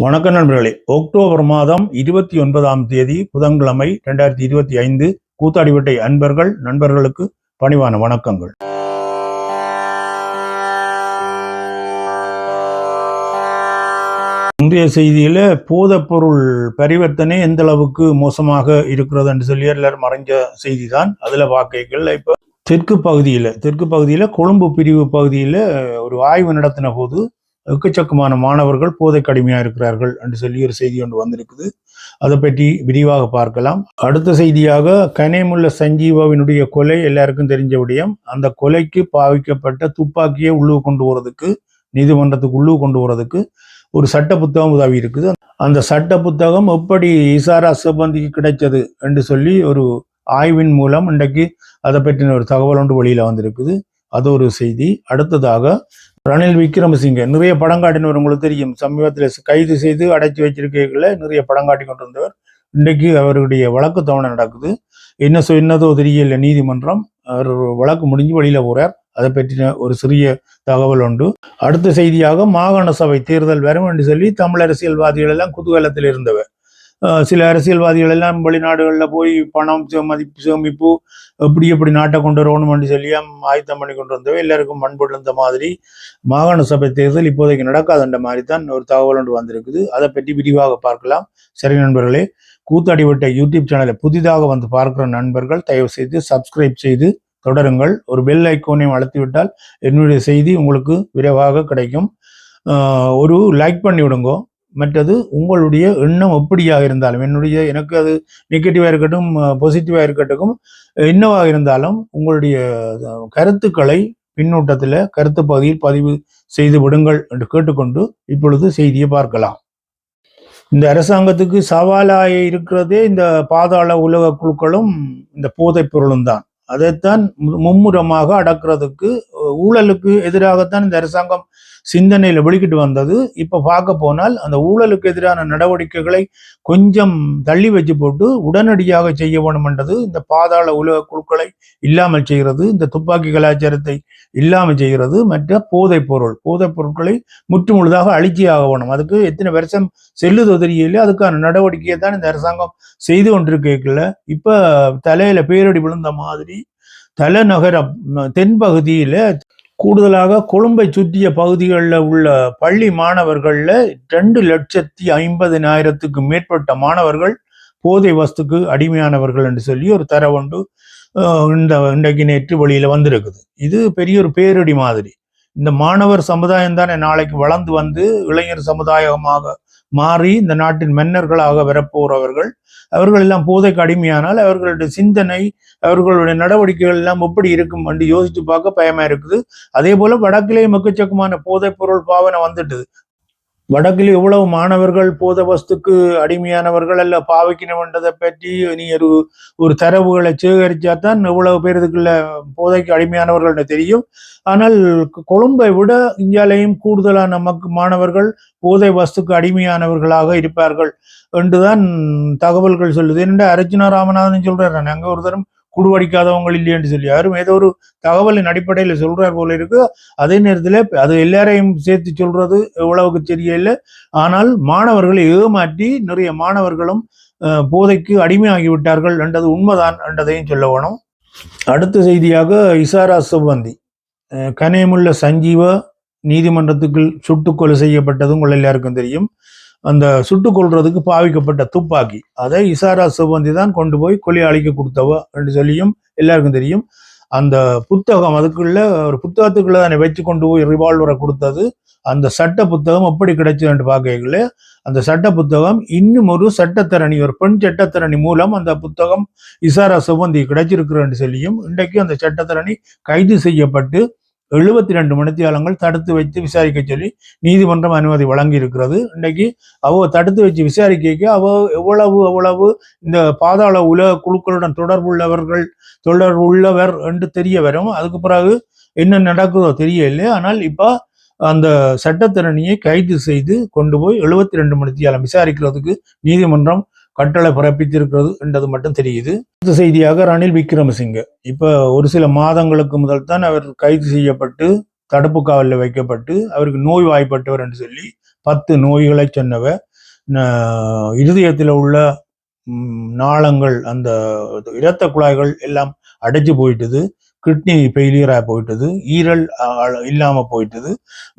வணக்கம் நண்பர்களே. அக்டோபர் மாதம் இருபத்தி ஒன்பதாம் தேதி புதன்கிழமை இரண்டாயிரத்தி இருபத்தி ஐந்து கூத்தாடிவட்டை அன்பர்கள் நண்பர்களுக்கு பணிவான வணக்கங்கள். முந்தைய செய்தியில் பூதப்பொருள் பரிவர்த்தனை எந்த அளவுக்கு மோசமாக இருக்கிறது என்று சொல்லி எல்லாரும் மறைஞ்ச செய்தி தான் அதுல வாக்கைகள் இப்ப தெற்கு பகுதியில தெற்கு பகுதியில கொழும்பு பிரிவு பகுதியில ஒரு ஆய்வு நடத்தின போது எக்கச்சக்கமான மாணவர்கள் போதை கடுமையா இருக்கிறார்கள் என்று சொல்லி ஒரு செய்தி ஒன்று வந்திருக்குது. அதை பற்றி விரிவாக பார்க்கலாம். அடுத்த செய்தியாக கனேமுள்ள சஞ்சீவாவினுடைய கொலை எல்லாருக்கும் தெரிஞ்ச விடயம். அந்த கொலைக்கு பாவிக்கப்பட்ட துப்பாக்கியை உள்ளு கொண்டு போகிறதுக்கு நீதிமன்றத்துக்கு உள்ளு கொண்டு போகிறதுக்கு ஒரு சட்ட புத்தகம் உதவி இருக்குது. அந்த சட்ட புத்தகம் எப்படி இசாரா சிபந்திக்கு கிடைச்சது என்று சொல்லி ஒரு ஆய்வின் மூலம் இன்றைக்கு அதை பற்றின ஒரு தகவல் ஒன்று வெளியில் வந்திருக்குது. அது ஒரு செய்தி. அடுத்ததாக ரணில் விக்ரமசிங்க நிறைய படம் காட்டினவர் உங்களுக்கு தெரியும். சமீபத்தில் கைது செய்து அடைச்சி வச்சிருக்கைகள நிறைய படம் காட்டி கொண்டிருந்தவர். இன்றைக்கு அவருடைய வழக்கு தவணை நடக்குது. என்ன சொன்னதோ தெரியல நீதிமன்றம். அவர் வழக்கு முடிஞ்சு வெளியில போறார். அதை பற்றின ஒரு சிறிய தகவல் உண்டு. அடுத்த செய்தியாக மாகாண சபை தேர்தல் வரும் என்று சொல்லி தமிழ் அரசியல்வாதிகள் எல்லாம் குதூகலத்தில் இருந்தவர். சில அரசியல்வாதிகள் எல்லாம் வெளிநாடுகளில் போய் பணம் மதிப்பு சேமிப்பு எப்படி எப்படி நாட்டை கொண்டு வரணும்னு சொல்லியும் ஆயத்தம் பண்ணி கொண்டு வந்தவை எல்லாருக்கும் மண்பு மாதிரி மாகாண சபை தேர்தல் இப்போதைக்கு நடக்காதுன்ற மாதிரி தான் ஒரு தகவல் ஒன்று வந்திருக்குது. அதை பற்றி விரிவாக பார்க்கலாம். சரி நண்பர்களே கூத்தாடி விட்ட யூடியூப் சேனலை புதிதாக வந்து பார்க்கிற நண்பர்கள் தயவு செய்து சப்ஸ்கிரைப் செய்து தொடருங்கள். ஒரு பெல் ஐக்கோனையும் அழுத்திவிட்டால் என்னுடைய செய்தி உங்களுக்கு விரைவாக கிடைக்கும். ஒரு லைக் பண்ணி விடுங்கோ. மற்றது உங்களுடைய எண்ணம் எப்படியாக இருந்தாலும் என்னுடைய எனக்கு அது நெகட்டிவாக இருக்கட்டும் பாசிட்டிவாக இருக்கட்டும் என்னவாக இருந்தாலும் உங்களுடைய கருத்துக்களை பின்னூட்டத்தில் கருத்து பகுதியில் பதிவு செய்து விடுங்கள் என்று கேட்டுக்கொண்டு இப்பொழுது செய்தியை பார்க்கலாம். இந்த அரசாங்கத்துக்கு சவாலாக இருக்கிறதே இந்த பாதாள உலக குழுக்களும் இந்த போதைப் பொருளும் தான். அதைத்தான் மும்முரமாக அடக்கிறதுக்கு ஊழலுக்கு எதிராகத்தான் இந்த அரசாங்கம் சிந்தனையில் வெளிக்கிட்டு வந்தது. இப்போ பார்க்க போனால் அந்த ஊழலுக்கு எதிரான நடவடிக்கைகளை கொஞ்சம் தள்ளி வச்சு போட்டு உடனடியாக செய்ய வேணுமென்றது இந்த பாதாள உலக குழுக்களை இல்லாமல் செய்கிறது இந்த துப்பாக்கி கலாச்சாரத்தை இல்லாமல் செய்கிறது மற்ற போதைப் பொருள் போதைப் பொருட்களை முற்று முழுதாக அழிச்சியாக வேணும் அதுக்கு எத்தனை வருஷம் செல்லுதோ தெரியல அதுக்கான நடவடிக்கையை தான் இந்த அரசாங்கம் செய்து கொண்டிருக்கல இப்போ தலையில பேரடி விழுந்த மாதிரி தலைநகர தென்பகுதியில் கூடுதலாக கொழும்பை சுற்றிய பகுதிகளில் உள்ள பள்ளி மாணவர்களில் ரெண்டு லட்சத்தி ஐம்பதினாயிரத்துக்கு மேற்பட்ட மாணவர்கள் போதை வஸ்துக்கு அடிமையானவர்கள் என்று சொல்லி ஒரு தர ஒன்று இந்த இன்றைக்கு நேற்று வழியில் வந்திருக்குது. இது பெரிய ஒரு பேரடி மாதிரி. இந்த மாணவர் சமுதாயம் தானே நாளைக்கு வளர்ந்து வந்து இளைஞர் சமுதாயமாக மாறி இந்த நாட்டின் மன்னர்களாக வரப்போறவர்கள் அவர்கள். எல்லாம் போதைக்கு அடிமையானால் அவர்களுடைய சிந்தனை அவர்களுடைய நடவடிக்கைகள் எல்லாம் எப்படி இருக்கும் என்று யோசிச்சு பார்க்க பயமா இருக்குது. அதே போல வடக்கிலே எக்கச்சக்கமான போதைப் பொருள் பாவனை வந்துட்டுது. வடக்கில் எவ்வளவு மாணவர்கள் போதை வஸ்துக்கு அடிமையானவர்கள் அல்ல பாவிக்கணும்ன்றதை பற்றி நீ ஒரு ஒரு தரவுகளை சேகரிச்சா தான் எவ்வளவு பேர் இதுக்குள்ள போதைக்கு அடிமையானவர்கள்னு தெரியும். ஆனால் கொழும்பை விட இந்தியாலேயும் கூடுதலான மக் மாணவர்கள் போதை வஸ்துக்கு அடிமையானவர்களாக இருப்பார்கள் என்றுதான் தகவல்கள் சொல்லுது. என்னென்ன அர்ஜுனா ராமநாதன் சொல்றாரு அங்க ஒரு தரம் குடுவடிக்காதவங்க இல்லையென்று சொல்லி. யாரும் ஏதோ ஒரு தகவலின் அடிப்படையில் சொல்றார் போல இருக்கு. அதே நேரத்தில் அது எல்லாரையும் சேர்த்து சொல்றது எவ்வளவுக்கு தெரியல ஆனால் மாணவர்களை ஏமாற்றி நிறைய மாணவர்களும் போதைக்கு அடிமையாகிவிட்டார்கள் என்றது உண்மைதான் என்றதையும் சொல்ல வேணும். அடுத்த செய்தியாக இசாரா சுவந்தி கனேமுள்ள சஞ்சீவ நீதிமன்றத்துக்குள் சுட்டுக்கொலை செய்யப்பட்டதும் உங்கள் எல்லாருக்கும் தெரியும். அந்த சுட்டு கொள்றதுக்கு பாவிக்கப்பட்ட துப்பாக்கி. அதை இசாரா சிவந்தி தான் கொண்டு போய் கொலையாளிக்கு கொடுத்தவ என்று சொல்லியும் எல்லாருக்கும் தெரியும். அந்த புத்தகம் அதுக்குள்ள ஒரு புத்தகத்துக்குள்ள தானே வச்சு கொண்டு போய் ரிவால்வரை கொடுத்தது. அந்த சட்ட புத்தகம் எப்படி கிடைச்சதுன்னு பார்க்கல அந்த சட்ட புத்தகம் இன்னும் ஒரு சட்டத்தரணி ஒரு பெண் சட்டத்தரணி மூலம் அந்த புத்தகம் இசாரா சுபந்தி கிடைச்சிருக்கிறேன்னு சொல்லியும் இன்றைக்கு அந்த சட்டத்தரணி கைது செய்யப்பட்டு எழுபத்தி ரெண்டு மணித்தியாலங்கள் தடுத்து வைத்து விசாரிக்க சொல்லி நீதிமன்றம் அனுமதி வழங்கி இருக்கிறது இன்றைக்கு அவ தடுத்து வச்சு விசாரிக்க அவ எவ்வளவு எவ்வளவு இந்த பாதாள உலக குழுக்களுடன் தொடர்புள்ளவர்கள் தொடர்புள்ளவர் என்று தெரிய வரும். அதுக்கு பிறகு என்ன நடக்குதோ தெரியல ஆனால் இப்போ அந்த சட்டத்திறனியை கைது செய்து கொண்டு போய் எழுபத்தி ரெண்டு மணித்தியாலம் விசாரிக்கிறதுக்கு நீதிமன்றம் கட்டளை பிறப்பித்திருக்கிறது என்றது மட்டும் தெரியுது. அடுத்த செய்தியாக ரணில் விக்ரமசிங்க. இப்போ ஒரு சில மாதங்களுக்கு முதல் தான் அவர் கைது செய்யப்பட்டு தடுப்பு காவலில் வைக்கப்பட்டு அவருக்கு நோய் வாய்ப்பட்டவர் என்று சொல்லி பத்து நோய்களை சொன்னவர் இருதயத்தில் உள்ள ம், நாளங்கள் அந்த இரத்த குழாய்கள் எல்லாம் அடைச்சு போயிட்டது. கிட்னி ஃபெயிலியராக போயிட்டது ஈரல் இல்லாமல் இல்லாம போயிட்டது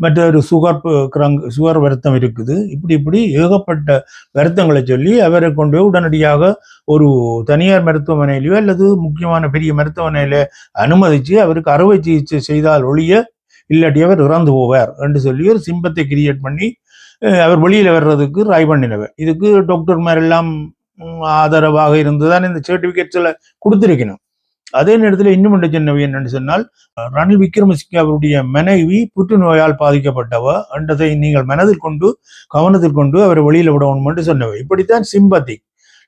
மற்றொரு சுகர் கிரங் சுகர் வருத்தம் இருக்குது. இப்படி இப்படி ஏகப்பட்ட வருத்தங்களை சொல்லி அவரை கொண்டு போய் உடனடியாக ஒரு தனியார் மருத்துவமனையிலையோ அல்லது முக்கியமான பெரிய மருத்துவமனையில அனுமதிச்சு அவருக்கு அறுவை சிகிச்சை செய்தால் ஒழிய இல்லாட்டி அவர் இறந்து போவார் என்று சொல்லி ஒரு சிம்பத்தை கிரியேட் பண்ணி அவர் வெளியில வர்றதுக்கு ட்ரை பண்ணினவர். இதுக்கு டாக்டர் எல்லாம் ஆதரவாக இருந்துதான் இந்த சர்டிபிகேட்ஸ்ல கொடுத்திருக்கணும். அதே நேரத்தில் இன்னும் ஒன்று சொன்னவை என்னன்னு சொன்னால் ரணில் விக்ரமசிங்க அவருடைய மனைவி புற்றுநோயால் பாதிக்கப்பட்டவ என்றதை நீங்கள் மனதில் கொண்டு கவனத்தில் கொண்டு அவரை வெளியில் விடணும் என்று சொன்னவை. இப்படித்தான் சிம்பத்தி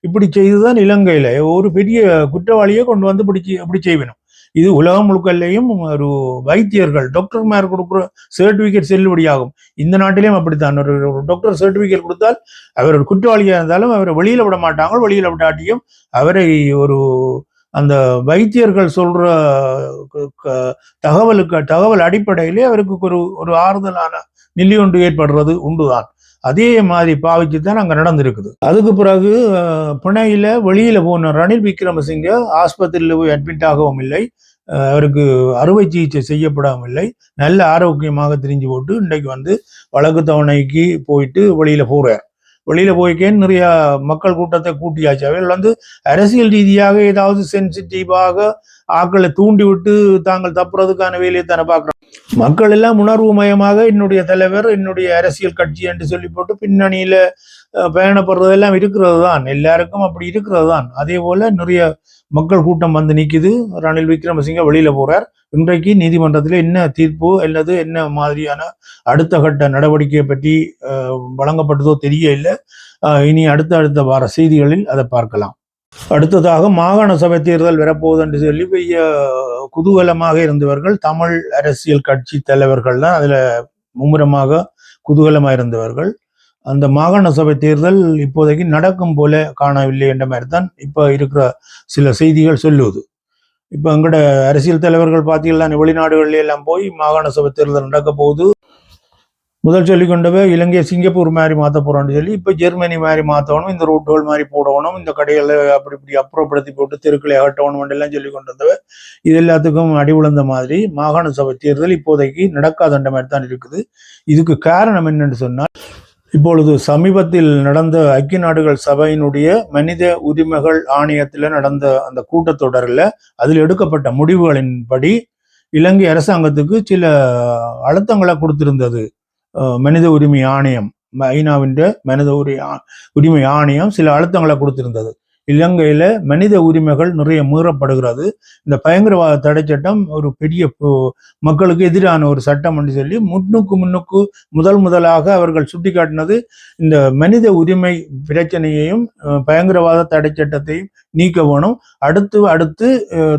இப்படி செய்துதான் இலங்கையில ஒரு பெரிய குற்றவாளியை கொண்டு வந்து பிடிச்சி அப்படி செய்வேணும் இது உலகம் முழுக்கல்லையும் ஒரு வைத்தியர்கள் டாக்டர்மார் கொடுக்குற சர்டிபிகேட் செல்லுபடியாகும். இந்த நாட்டிலையும் அப்படித்தான். ஒரு டாக்டர் சர்டிபிகேட் கொடுத்தால் அவர் ஒரு இருந்தாலும் அவரை வெளியில விட மாட்டாங்க. வெளியில விடாட்டியும் அவரை ஒரு அந்த வைத்தியர்கள் சொல்ற க- தகவலுக்கு தகவல் அடிப்படையிலே அவருக்கு ஒரு ஒரு ஆறுதலான நிலை ஒன்று ஏற்படுறது உண்டுதான். அதே மாதிரி பாவிச்சு தான் அங்கே நடந்திருக்குது. அதுக்கு பிறகு புனையில் வெளியில் வெளியில போன ரணில் விக்ரமசிங்க ஆஸ்பத்திரியில் போய் அட்மிட் ஆகவும் இல்லை. அவருக்கு அறுவை சிகிச்சை செய்யப்படாமல் இல்லை. நல்ல ஆரோக்கியமாக தெரிஞ்சு போட்டு இன்றைக்கு வந்து வழக்கு தவணைக்கு போயிட்டு வெளியில போறார். வெளியில போய்க்கேன்னு நிறைய மக்கள் கூட்டத்தை கூட்டியாச்சு. அவர்கள் வந்து அரசியல் ரீதியாக ஏதாவது சென்சிட்டிவாக ஆக்களை தூண்டி விட்டு தாங்கள் தப்புறதுக்கான வேலையை தானே பார்க்குறோம். மக்கள் எல்லாம் உணர்வு மயமாக என்னுடைய தலைவர் என்னுடைய அரசியல் கட்சி என்று சொல்லி போட்டு பின்னணியில அஹ், பயணப்படுறதெல்லாம் இருக்கிறது தான் எல்லாருக்கும் அப்படி இருக்கிறது தான் அதே போல நிறைய மக்கள் கூட்டம் வந்து நிக்குது. ரணில் விக்ரமசிங்க வெளியில போறார். இன்றைக்கு நீதிமன்றத்தில் என்ன தீர்ப்பு அல்லது என்ன மாதிரியான அடுத்த கட்ட நடவடிக்கையை பற்றி வழங்கப்பட்டதோ தெரிய இல்லை. இனி அடுத்த அடுத்த வார செய்திகளில் அதை பார்க்கலாம். அடுத்ததாக மாகாண சபை தேர்தல் வரப்போகுது என்று சொல்லி பெரிய குதூகலமாக இருந்தவர்கள் தமிழ் அரசியல் கட்சி தலைவர்கள் தான் அதுல மும்முரமாக குதூகலமாக இருந்தவர்கள். அந்த மாகாண சபை தேர்தல் இப்போதைக்கு நடக்கும் போல காணவில்லை என்ற மாதிரி தான் இப்ப இருக்கிற சில செய்திகள் சொல்லுவது இப்ப எங்கட அரசியல் தலைவர்கள் பார்த்தீங்கன்னா வெளிநாடுகள்ல எல்லாம் போய் மாகாண சபை தேர்தல் நடக்க போகுது. முதல் சொல்லி கொண்டவே இலங்கையை சிங்கப்பூர் மாதிரி மாற்ற போறோம்னு சொல்லி இப்போ ஜெர்மனி மாதிரி மாற்றணும் இந்த ரூட்டோல் மாதிரி போடணும் இந்த கடைகளை அப்படி இப்படி அப்புறப்படுத்தி போட்டு தெருக்களை அகட்டணும் எல்லாம் சொல்லி கொண்டு இது எல்லாத்துக்கும் அடி விழுந்த மாதிரி மாகாண சபை தேர்தல் இப்போதைக்கு நடக்காதண்ட மாதிரி தான் இருக்குது. இதுக்கு காரணம் என்னன்னு சொன்னால் இப்பொழுது சமீபத்தில் நடந்த ஐக்கிய நாடுகள் சபையினுடைய மனித உரிமைகள் ஆணையத்தில் நடந்த அந்த கூட்டத்தொடரில் அதில் எடுக்கப்பட்ட முடிவுகளின்படி இலங்கை அரசாங்கத்துக்கு சில அழுத்தங்களை கொடுத்திருந்தது. மனித உரிமை ஆணையம் ஐநாவின் மனித உரி உரிமை ஆணையம் சில அழுத்தங்களை கொடுத்திருந்தது. இலங்கையில் மனித உரிமைகள் நிறைய மீறப்படுகிறது. இந்த பயங்கரவாத தடை சட்டம் ஒரு பெரிய மக்களுக்கு எதிரான ஒரு சட்டம் என்று சொல்லி முன்னுக்கு முன்னுக்கு முதல் முதலாக அவர்கள் சுட்டிக்காட்டினது. இந்த மனித உரிமை பிரச்சனையையும் பயங்கரவாத தடை சட்டத்தையும் நீக்க வேணும். அடுத்து அடுத்து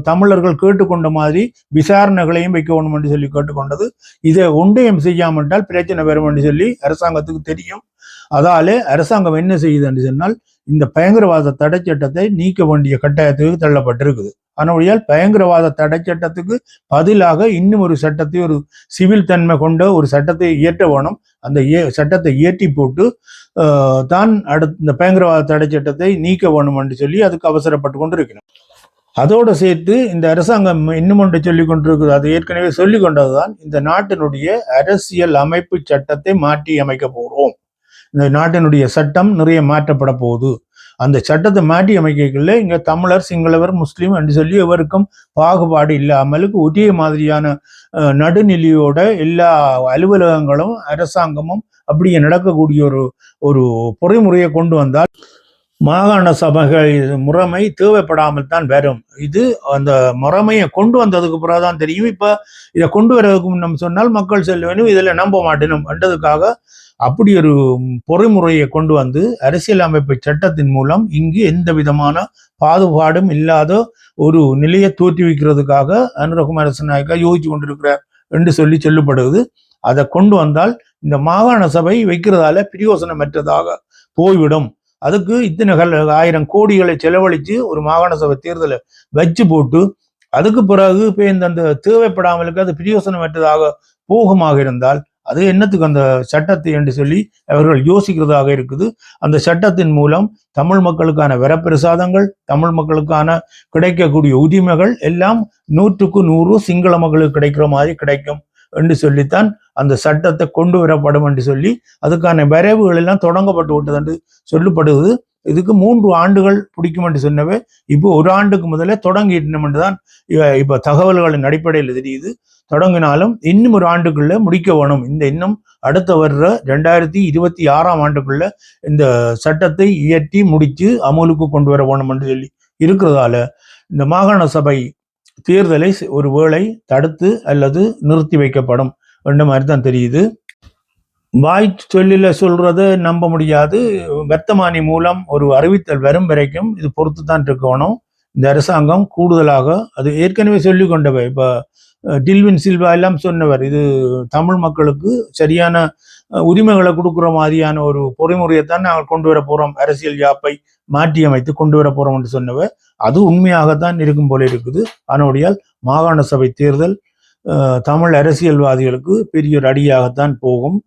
தமிழர்கள் கேட்டுக்கொண்ட மாதிரி விசாரணைகளையும் வைக்க வேணும் என்று சொல்லி கேட்டுக்கொண்டது. இதை ஒன்றையும் செய்யாமட்டால் பிரச்சனை வரும் என்று சொல்லி அரசாங்கத்துக்கு தெரியும். அதாலே அரசாங்கம் என்ன செய்யுது என்று சொன்னால் இந்த பயங்கரவாத தடை சட்டத்தை நீக்க வேண்டிய கட்டாயத்துக்கு தள்ளப்பட்டிருக்குது. அதனுடையால் பயங்கரவாத தடை சட்டத்துக்கு பதிலாக இன்னும் ஒரு சட்டத்தை ஒரு சிவில் தன்மை கொண்ட ஒரு சட்டத்தை இயற்ற வேணும். அந்த ஏ- சட்டத்தை இயற்றி போட்டு ஆஹ், தான் அடுத்த இந்த பயங்கரவாத தடை சட்டத்தை நீக்க வேணும் என்று சொல்லி அதுக்கு அவசரப்பட்டு கொண்டு இருக்கிறோம் அதோடு சேர்த்து இந்த அரசாங்கம் இன்னும் ஒன்று சொல்லிக் கொண்டிருக்குது. அது ஏற்கனவே சொல்லிக் கொண்டதுதான் இந்த நாட்டினுடைய அரசியல் அமைப்பு சட்டத்தை மாற்றி அமைக்க போகிறோம் இந்த நாட்டினுடைய சட்டம் நிறைய மாற்றப்பட போகுது. அந்த சட்டத்தை மாற்றி அமைக்கல இங்க தமிழர் சிங்களவர் முஸ்லீம் என்று சொல்லி எவருக்கும் பாகுபாடு இல்லாமலுக்கு ஒரே மாதிரியான நடுநிலையோட எல்லா அலுவலகங்களும் அரசாங்கமும் அப்படியே நடக்கக்கூடிய ஒரு ஒரு பொறிமுறையை கொண்டு வந்தால் மாகாண சபைகள் முறைமை தேவைப்படாமல் தான் வரும். இது அந்த முறைமையை கொண்டு வந்ததுக்கு பிறகு தான் தெரியும். இப்போ இதை கொண்டு வரதுக்கு முன்னம் சொன்னால் மக்கள் செல்வேனும் இதில் நம்ப மாட்டேனும் என்றதுக்காக அப்படி ஒரு பொறிமுறையை கொண்டு வந்து அரசியலமைப்பு சட்டத்தின் மூலம் இங்கு எந்த விதமான பாதுபாடும் இல்லாத ஒரு நிலையை தோற்றுவிக்கிறதுக்காக அனுரகுமார நாயக்கா யோசிச்சு கொண்டிருக்கிறார் என்று சொல்லி சொல்லப்படுவது அதை கொண்டு வந்தால் இந்த மாகாண சபை வைக்கிறதால பிரயோசனமற்றதாக போய்விடும். அதுக்கு இத்தனை ஆயிரம் கோடிகளை செலவழிச்சு ஒரு மாகாண சபை தேர்தலை வச்சு போட்டு அதுக்கு பிறகு இப்போ இந்த அந்த தேவைப்படாமலுக்கு அது பிரயோசனமற்றதாக போகமாக இருந்தால் அது என்னத்துக்கு அந்த சட்டத்தை என்று சொல்லி அவர்கள் யோசிக்கிறதாக இருக்குது. அந்த சட்டத்தின் மூலம் தமிழ் மக்களுக்கான வரப்பிரசாதங்கள் தமிழ் மக்களுக்கான கிடைக்கக்கூடிய உரிமைகள் எல்லாம் நூற்றுக்கு நூறு சிங்கள மக்களுக்கு கிடைக்கிற மாதிரி கிடைக்கும். என்று சொல்லித்தான் அந்த சட்டத்தை கொண்டு வரப்படும் என்று சொல்லி அதுக்கான வரைவுகள் எல்லாம் தொடங்கப்பட்டு விட்டது என்று சொல்லப்படுவது இதுக்கு மூன்று ஆண்டுகள் பிடிக்கும் என்று சொன்னவே இப்போ ஒரு ஆண்டுக்கு முதலே தொடங்கிட்டோம் என்று தான் இப்போ தகவல்களின் அடிப்படையில் தெரியுது. தொடங்கினாலும் இன்னும் ஒரு ஆண்டுக்குள்ள முடிக்க வேணும். இந்த இன்னும் அடுத்த வர்ற ரெண்டாயிரத்தி இருபத்தி ஆறாம் ஆண்டுக்குள்ள இந்த சட்டத்தை இயற்றி முடித்து அமலுக்கு கொண்டு வர வேணும் என்று சொல்லி இருக்கிறதால இந்த மாகாண சபை தேர்தலை ஒரு வேளை தடுத்து அல்லது நிறுத்தி வைக்கப்படும். என்ற மாதிரி தான் தெரியுது. வாய் சொல்லில சொல்றத நம்ப முடியாது. வர்த்தமானி மூலம் ஒரு அறிவித்தல் வரும் வரைக்கும் இது பொறுத்து தான் இருக்கணும். இந்த அரசாங்கம் கூடுதலாக அது ஏற்கனவே சொல்லி கொண்டவை. இப்ப டில்வின் சில்வா எல்லாம் சொன்னவர். இது தமிழ் மக்களுக்கு சரியான உரிமைகளை கொடுக்குற மாதிரியான ஒரு பொறிமுறையைத்தான் நாங்கள் கொண்டு வர போகிறோம் அரசியல் யாப்பை மாற்றி அமைத்து கொண்டு வர போறோம் என்று சொன்னவர். அது உண்மையாகத்தான் இருக்கும் போல இருக்குது. அதனுடையால் மாகாண சபை தேர்தல் தமிழ் அரசியல்வாதிகளுக்கு பெரிய ஒரு அடியாகத்தான் போகும்.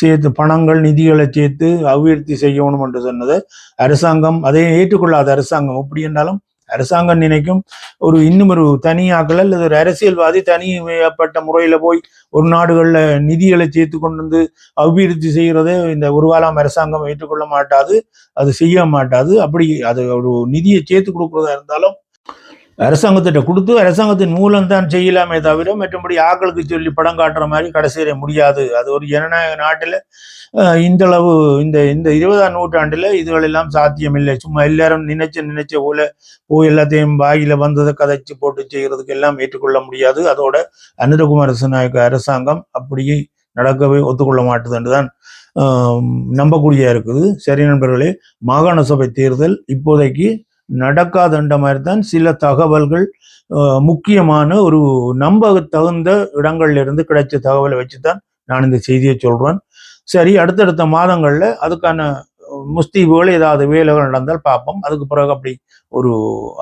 சேர்த்து பணங்கள் நிதிகளை சேர்த்து அபிவிருத்தி செய்யணும் என்று சொன்னது. அரசாங்கம் அதை ஏற்றுக்கொள்ளாத அரசாங்கம் எப்படி என்றாலும் அரசாங்கம் நினைக்கும் ஒரு இன்னும் ஒரு தனியாக்கல் அல்லது ஒரு அரசியல்வாதி தனிப்பட்ட முறையில போய் ஒரு நாடுகளில் நிதிகளை சேர்த்து கொண்டு வந்து அபிவிருத்தி செய்யறதை இந்த ஒரு காலம் அரசாங்கம் ஏற்றுக்கொள்ள மாட்டாது அது செய்ய மாட்டாது. அப்படி அது ஒரு நிதியை சேர்த்து கொடுக்குறதா இருந்தாலும் அரசாங்கத்திட்ட கொடுத்து அரசாங்கத்தின் மூலம் தான் செய்யலாமே தவிர மற்றபடி ஆக்களுக்கு சொல்லி படம் காட்டுற மாதிரி கடைசியில முடியாது. அது ஒரு ஜனநாயக நாட்டில் இந்த அளவு இந்த இந்த இருபதாம் நூற்றாண்டில் இதுகளெல்லாம் சாத்தியம் இல்லை சும்மா எல்லாரும் நினைச்ச நினைச்ச போல போய் எல்லாத்தையும் வாயில வந்ததை கதைச்சு போட்டு செய்கிறதுக்கு எல்லாம் ஏற்றுக்கொள்ள முடியாது. அதோட அனுரகுமார நாயக்க அரசாங்கம் அப்படியே நடக்கவே ஒத்துக்கொள்ள மாட்டுதுன்னு தான் ஆம், நம்பக்கூடியா இருக்குது. சரி நண்பர்களே மாகாண சபை தேர்தல் இப்போதைக்கு நடக்காதன்ற மாதிரி தான் சில தகவல்கள் முக்கியமான ஒரு நம்ப தகுந்த இடங்கள்ல இருந்து கிடைச்ச தகவலை வச்சு தான் நான் இந்த செய்தியை சொல்றேன். சரி அடுத்தடுத்த மாதங்கள்ல அதுக்கான முஸ்தீபுகள் ஏதாவது வேலைகள் நடந்தால் பார்ப்போம். அதுக்கு பிறகு அப்படி ஒரு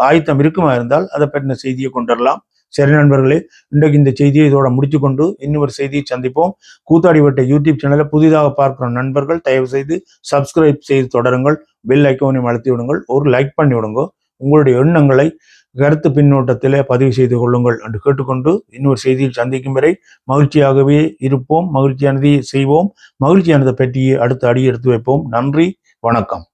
ஆயத்தம் இருக்குமா இருந்தால் அதை பற்றின செய்தியை கொண்டு வரலாம் சரி நண்பர்களே இன்றைக்கு இந்த செய்தியை இதோட முடித்துக்கொண்டு இன்னொரு செய்தியை சந்திப்போம். கூத்தாடிவட்ட யூடியூப் சேனலை புதிதாக பார்க்கிற நண்பர்கள் தயவு செய்து சப்ஸ்கிரைப் செய்து தொடருங்கள். பெல் ஐக்கோனையும் அழுத்தி விடுங்கள். ஒரு லைக் பண்ணி விடுங்க. உங்களுடைய எண்ணங்களை கருத்து பின்னோட்டத்திலே பதிவு செய்து கொள்ளுங்கள் என்று கேட்டுக்கொண்டு இன்னொரு செய்தியில் சந்திக்கும் வரை மகிழ்ச்சியாகவே இருப்போம். மகிழ்ச்சியானதை செய்வோம். மகிழ்ச்சியானதை பற்றியே அடுத்த அடி எடுத்து வைப்போம். நன்றி வணக்கம்.